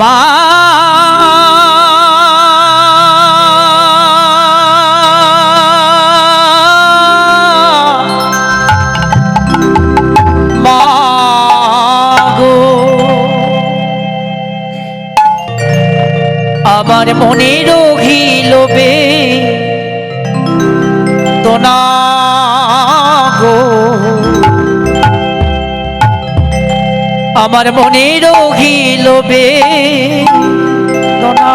মা আমার মনের ঘিলবে তোনা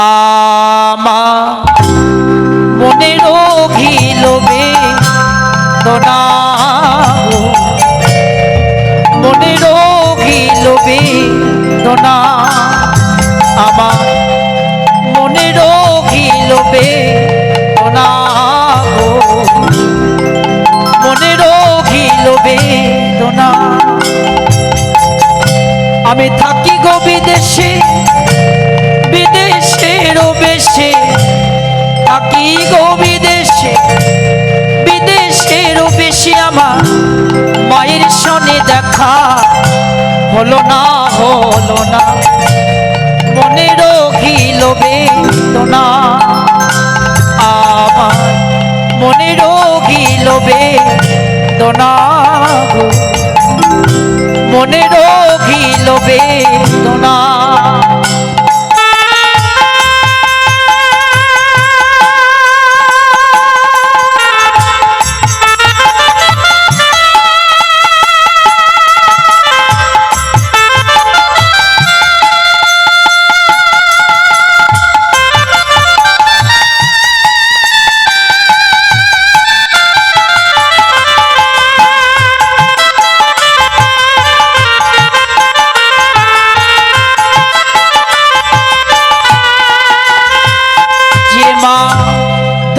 আমার মনের ঘিলবে তোনা গো মনের ঘিলবে তোনা আমার আমি থাকি গো বিদেশে বিদেশের বেশে। থাকি গো বিদেশে বিদেশের বেশি আমার মায়ের সনে দেখা। হলো না হলো না মনের ঘিলবে না আমার মনের ঘিলবে না গো। মনের ঘিলবে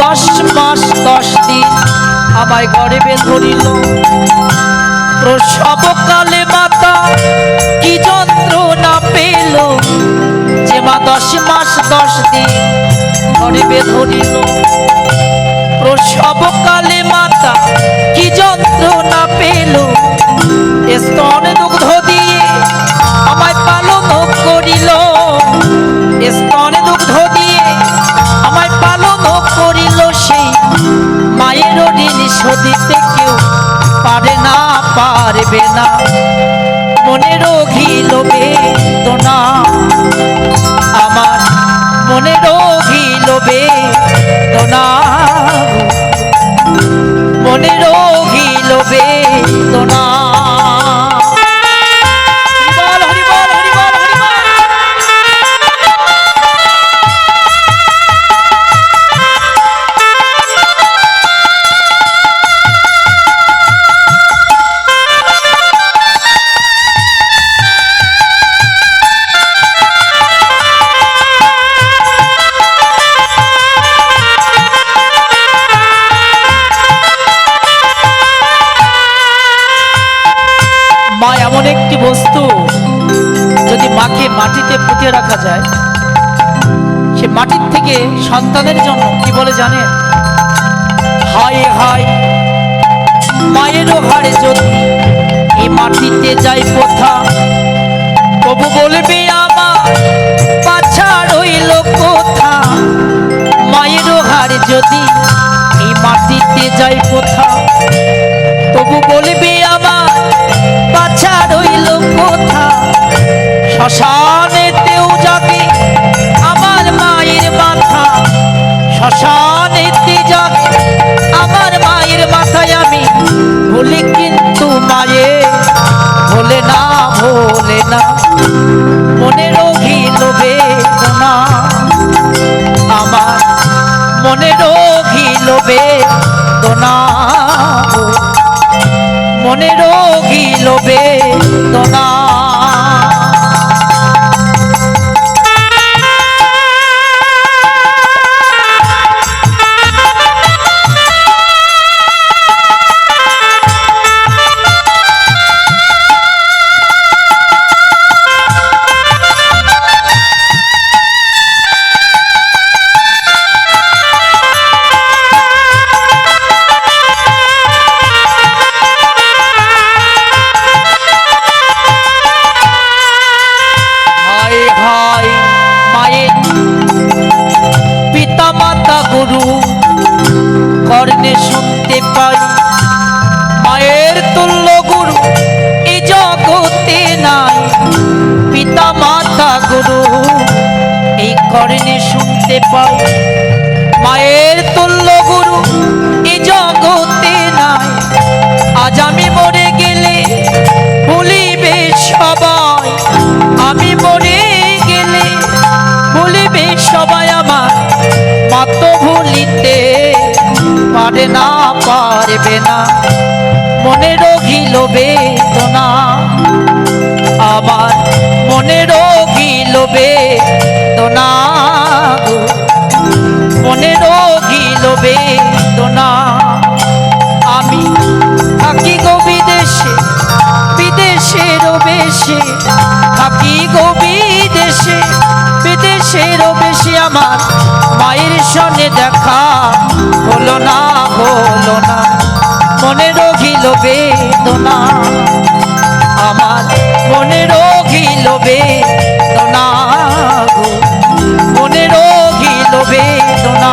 দশ মাস, দশ দিন আমায় গর্বে ধরিল প্রসবকালে মাতা কি যন্ত্রণা পেল? যে মা দশ মাস, দশ দিন গর্বে ধরিল প্রসবকালে মাতা কি যন্ত্রণা পেল? স্তন দুগ্ধ মা এমন একটি বস্তু যদি মাকে মাটিতে পুঁতে রাখা যায়, সে মাটির থেকে সন্তানের জন্য কি বলে জানেন? হায় হায়, মায়েরও হাড়ে যদি এই মাটিতে যাই কোথা তবু বলবে আমার বাছা মনের ঘিলবে গুরু কর্ণে শুনতে পাই মায়ের তুল্য গুরু, এ জগতে নাই, পিতা মাতা গুরু, এই কর্ণে শুনতে পাই মায়ের তুল্য গুরু, এ জগতে নাই, আজ আমি মরে গেলে ভুলিবে সবাই। পারে না, পারবে না। মনে রোগিল বেদনা আমার মনে রোগিল বেদনা। মনে রোগিল বেদনা আমি থাকি গো বিদেশে, বিদেশের বেশে। থাকি গো বিদেশে, বিদেশের বেশে আমার মায়ের সঙ্গে দেখা হলো না হলো না। মনে রোগিল বেদনা। আমার মনে রোগিল বেদনা মনে রোগিল বেদনা।